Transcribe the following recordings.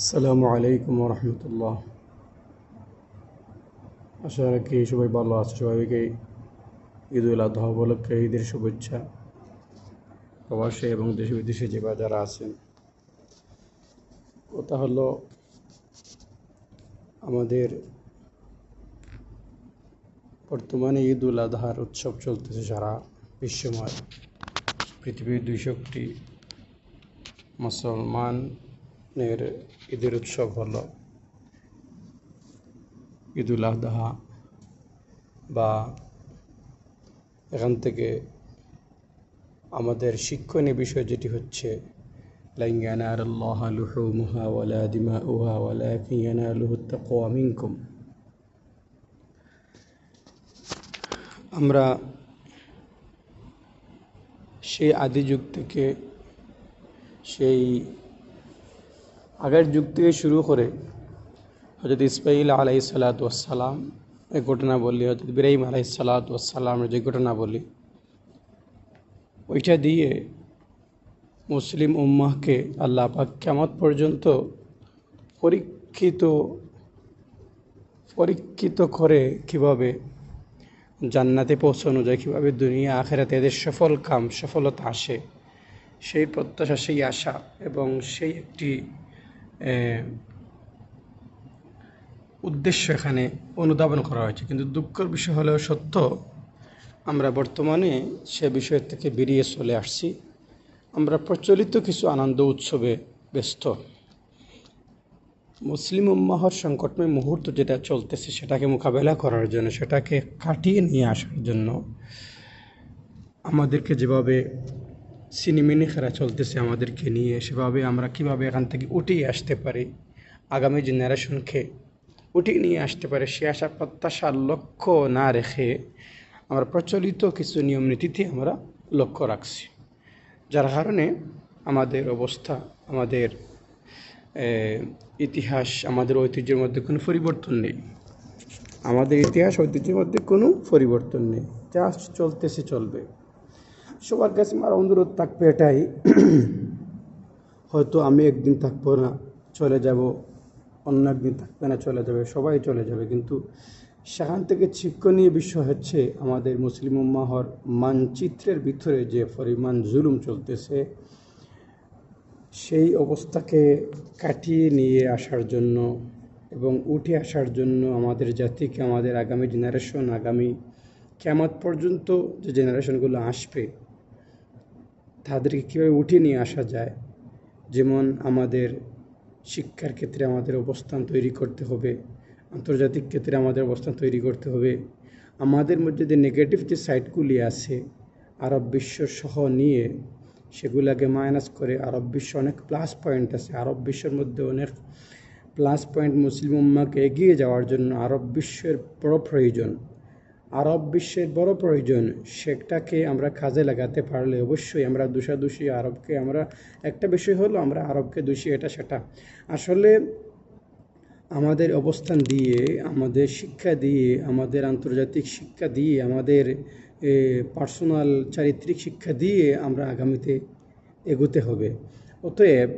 আসসালামু আলাইকুম রহমতুল্লাহ আশা রাখি সবাই ভালো আছে, সবাইকে ঈদ উল আধা উপলক্ষে ঈদের শুভেচ্ছা। প্রবাসে এবং দেশে বিদেশে যে যারা আছেন, কথা হলো আমাদের বর্তমানে ঈদ উল আজহার উৎসব চলতেছে সারা বিশ্বময়। পৃথিবীর দুইশোটি আপনার ঈদের উৎসব হলো ঈদুল আদহা বা এখান থেকে আমাদের শিক্ষণীয় বিষয় যেটি হচ্ছে আমরা সেই আদি যুগ থেকে সেই আগের যুগ থেকে শুরু করে হজরত ইসমাইল আলাই সালাতাম এই ঘটনা বলি হজরত ইব্রাহিম আলাই সালাতামের যে ঘটনা বলি ওইটা দিয়ে মুসলিম উম্মাহকে আল্লাহ পাক কেমত পর্যন্ত পরীক্ষিত পরীক্ষিত করে কীভাবে জান্নাতে পৌঁছানো যায়, কীভাবে দুনিয়া আখেরাতে এদের সফল কাম, সফলতা আসে, সেই প্রত্যাশা, সেই আশা এবং সেই একটি উদ্দেশ্য এখানে অনুধাবন করা হয়েছে। কিন্তু দুঃখের বিষয় হলেও সত্য, আমরা বর্তমানে সে বিষয় থেকে বেরিয়ে চলে আসছি। আমরা প্রচলিত কিছু আনন্দ উৎসবে ব্যস্ত। মুসলিম উম্মাহর সংকটময় মুহূর্ত যেটা চলতেছে, সেটাকে মোকাবেলা করার জন্য, সেটাকে কাটিয়ে নিয়ে আসার জন্য আমাদেরকে যেভাবে সিনেমিনি খেলা চলতেছে আমাদেরকে নিয়ে। সেভাবে আমরা কীভাবে এখান থেকে উঠিয়ে আসতে পারি? আগামী জেনারেশনকে উঠিয়ে নিয়ে আসতে পারে সে আশা প্রত্যাশার লক্ষ্য না রেখে আমরা প্রচলিত কিছু নিয়ম নীতিতে আমরা লক্ষ্য রাখছি। যার কারণে আমাদের অবস্থা, আমাদের ইতিহাস, আমাদের ঐতিহ্যের মধ্যে কোনো পরিবর্তন নেই। আমাদের ইতিহাস, ঐতিহ্যের মধ্যে কোনো পরিবর্তন নেই। যা চলতেছে চলবে। সবার কাছে আমার অনুরোধ থাকবে এটাই। হয়তো আমি একদিন থাকব না, চলে যাব, অন্য একদিন থাকবে না, চলে যাবে, সবাই চলে যাবে। কিন্তু সেখান থেকে শিক্ষণীয় বিষয় হচ্ছে আমাদের মুসলিম উম্মাহর মানচিত্রের ভিতরে যে পরিমাণ জুলুম চলতেছে, সেই অবস্থাকে কাটিয়ে নিয়ে আসার জন্য এবং উঠে আসার জন্য আমাদের জাতিকে, আমাদের আগামী জেনারেশন আগামী কেমত পর্যন্ত যে জেনারেশনগুলো আসবে তাদেরকে কীভাবে উঠিয়ে নিয়ে আসা যায়? যেমন আমাদের শিক্ষার ক্ষেত্রে আমাদের অবস্থান তৈরি করতে হবে, আন্তর্জাতিক ক্ষেত্রে আমাদের অবস্থান তৈরি করতে হবে। আমাদের মধ্যে যে নেগেটিভ যে সাইটগুলি আছে, আরব বিশ্ব সহ নিয়ে সেগুলোকে মাইনাস করে আরব বিশ্ব অনেক প্লাস পয়েন্ট আছে। আরব বিশ্বের মধ্যে অনেক প্লাস পয়েন্ট মুসলিম উম্মাকে এগিয়ে যাওয়ার জন্য আরব বিশ্বের বড় প্রয়োজন। আরব বিশ্বের বড় প্রয়োজন, সেটাকে আমরা কাজে লাগাতে পারলে অবশ্যই আমরা দোষাদোষী, আরবকে আমরা, একটা বিষয় হলো আমরা আরবকে দোষী, এটা সেটা। আসলে আমাদের অবস্থান দিয়ে, আমাদের শিক্ষা দিয়ে, আমাদের আন্তর্জাতিক শিক্ষা দিয়ে, আমাদের পার্সোনাল চারিত্রিক শিক্ষা দিয়ে আমরা আগামীতে এগোতে হবে। অতএব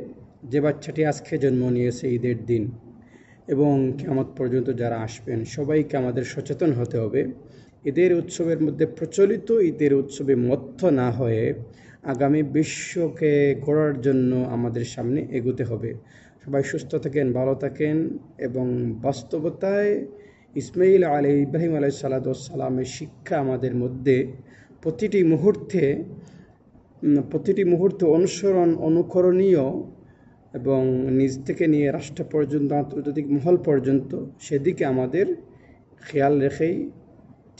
যে বাচ্চাটি আজকে জন্ম নিয়েছে ঈদের দিন এবং কেমন পর্যন্ত যারা আসবেন, সবাইকে আমাদের সচেতন হতে হবে। ঈদের উৎসবের মধ্যে প্রচলিত ঈদের উৎসবে মত্ত না হয়ে আগামী বিশ্বকে গড়ার জন্য আমাদের সামনে এগোতে হবে। সবাই সুস্থ থাকেন, ভালো থাকেন এবং বাস্তবতায় ইসমাইল আলী ইব্রাহিম আলাই সালাতামের শিক্ষা আমাদের মধ্যে প্রতিটি মুহূর্তে প্রতিটি মুহূর্তে অনুসরণ, অনুকরণীয় এবং নিজ থেকে নিয়ে রাষ্ট্র পর্যন্ত, আন্তর্জাতিক মহল পর্যন্ত সেদিকে আমাদের খেয়াল রেখেই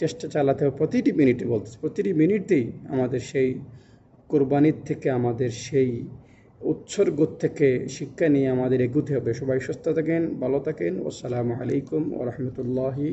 চেষ্টা চালাতে হবে। প্রতিটি মিনিটে বলতেছে, প্রতিটি মিনিটেই আমাদের সেই কোরবানির থেকে আমাদের সেই উৎসর্গ থেকে শিক্ষা নিয়ে আমাদের এগুতে হবে। সবাই সুস্থ থাকেন, ভালো থাকেন। আসসালামু আলাইকুম ও রহমতুল্লাহি